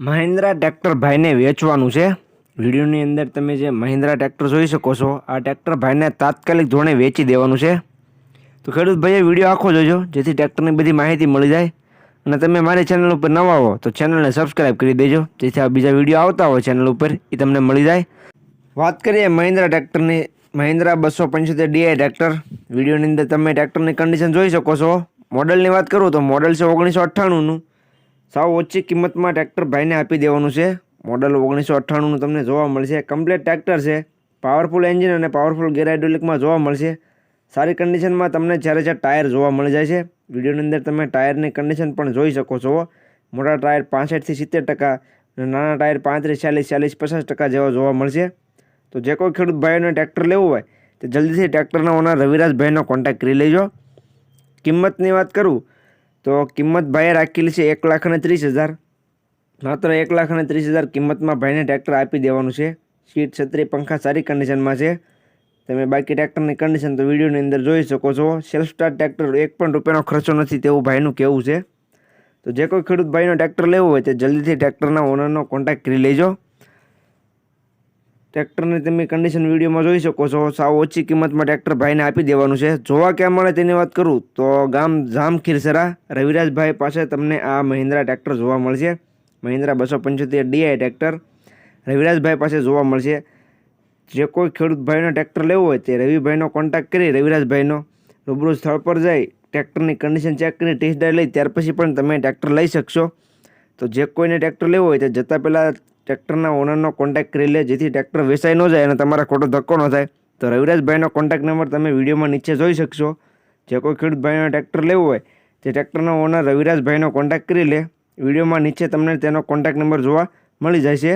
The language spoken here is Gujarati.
મહિન્દ્રા ટ્રેક્ટર ભાઈને વેચવાનું છે. વિડીયોની અંદર તમે જે મહિન્દ્રા ટ્રેક્ટર જોઈ શકો છો, આ ટ્રેક્ટર ભાઈને તાત્કાલિક ધોરણે વેચી દેવાનું છે. તો ખેડૂત ભાઈએ વીડિયો આખો જોજો, જેથી ટ્રેક્ટરની બધી માહિતી મળી જાય. અને તમે મારી ચેનલ ઉપર નવા હો, તો ચેનલને સબસ્ક્રાઈબ કરી દેજો, જેથી આ બીજા વીડિયો આવતા હોય ચેનલ ઉપર એ તમને મળી જાય. વાત કરીએ મહિન્દ્રા ટ્રેક્ટરની, મહિન્દ્રા બસો પંચોતેર ડીઆઈ ટ્રેક્ટર. વિડીયોની અંદર તમે ટ્રેક્ટરની કન્ડિશન જોઈ શકો છો. મોડલની વાત કરું તો મોડલ છે ઓગણીસો અઠ્ઠાણુંનું. સાવ ઓછી કિંમતમાં ટ્રેક્ટર ભાઈને આપી દેવાનું છે. મોડલ ઓગણીસો અઠ્ઠાણુંનું તમને જોવા મળશે. કમ્પ્લીટ ટ્રેક્ટર છે. પાવરફુલ એન્જિન અને પાવરફુલ ગેર જોવા મળશે. સારી કન્ડિશનમાં તમને જ્યારે જ્યારે ટાયર જોવા મળી જાય છે. વિડીયોની અંદર તમે ટાયરની કન્ડિશન પણ જોઈ શકો છો. મોટા ટાયર પાસઠથી સિત્તેર ટકા અને નાના ટાયર પાંત્રીસ, ચાલીસ ચાલીસ, પચાસ ટકા જેવા જોવા મળશે. તો જે કોઈ ખેડૂત ભાઈઓને ટ્રેક્ટર લેવું હોય, તો જલ્દીથી ટ્રેક્ટરના ઓનર રવિરાજભાઈનો કોન્ટેક્ટ કરી લેજો. કિંમતની વાત કરું તો કિંમત ભાઈએ રાખેલી છે એક લાખ અને ત્રીસ હજાર. માત્ર એક લાખ અને ત્રીસ હજાર કિંમતમાં ભાઈને ટ્રેક્ટર આપી દેવાનું છે. સીટ, છત્રી, પંખા સારી કન્ડિશનમાં છે. તમે બાકી ટ્રેક્ટરની કન્ડિશન તો વિડીયોની અંદર જોઈ શકો છો. સેલ્ફ સ્ટાર્ટ ટ્રેક્ટર એક પણ રૂપિયાનો ખર્ચો નથી તેવું ભાઈનું કહેવું છે. તો જે કોઈ ખેડૂત ભાઈનો ટ્રેક્ટર લેવું હોય તે જલ્દીથી ટ્રેક્ટરના ઓનરનો કોન્ટેક્ટ કરી લેજો. ટ્રેક્ટરની તમે કન્ડિશન વિડીયોમાં જોઈ શકો છો. સાવ ઓછી કિંમતમાં ટ્રેક્ટર ભાઈને આપી દેવાનું છે. જોવા ક્યાં મળે તેની વાત કરું તો ગામ જામ ખીરસરા રવિરાજભાઈ પાસે તમને આ મહિન્દ્રા ટ્રેક્ટર જોવા મળશે. મહિન્દ્રા બસો પંચોતેર ડીઆઈ ટ્રેક્ટર રવિરાજભાઈ પાસે જોવા મળશે. જે કોઈ ખેડૂત ભાઈનો ટ્રેક્ટર લેવું હોય તે રવિભાઈનો કોન્ટેક્ટ કરી રવિરાજભાઈનો રૂબરૂ સ્થળ પર જઈ ટ્રેક્ટરની કન્ડિશન ચેક કરી ટેસ્ટ ડ્રાઈવ લઈ ત્યાર પછી પણ તમે ટ્રેક્ટર લઈ શકશો. તો જે કોઈને ટ્રેક્ટર લેવો હોય તે જતાં પહેલાં ટ્રેક્ટરના ઓનરનો કોન્ટેક્ટ કરી લે, જેથી ટ્રેક્ટર વેચાઈ ન જાય અને તમારા ખોટો ધક્કો ન થાય. તો રવિરાજભાઈનો કોન્ટેક્ટ નંબર તમે વિડીયોમાં નીચે જોઈ શકશો. જે કોઈ ખેડૂત ભાઈનો ટ્રેક્ટર લેવું હોય, તે ટ્રેક્ટરનો ઓનર રવિરાજભાઈનો કોન્ટેક્ટ કરી લે. વિડીયોમાં નીચે તમને તેનો કોન્ટેક્ટ નંબર જોવા મળી જાય છે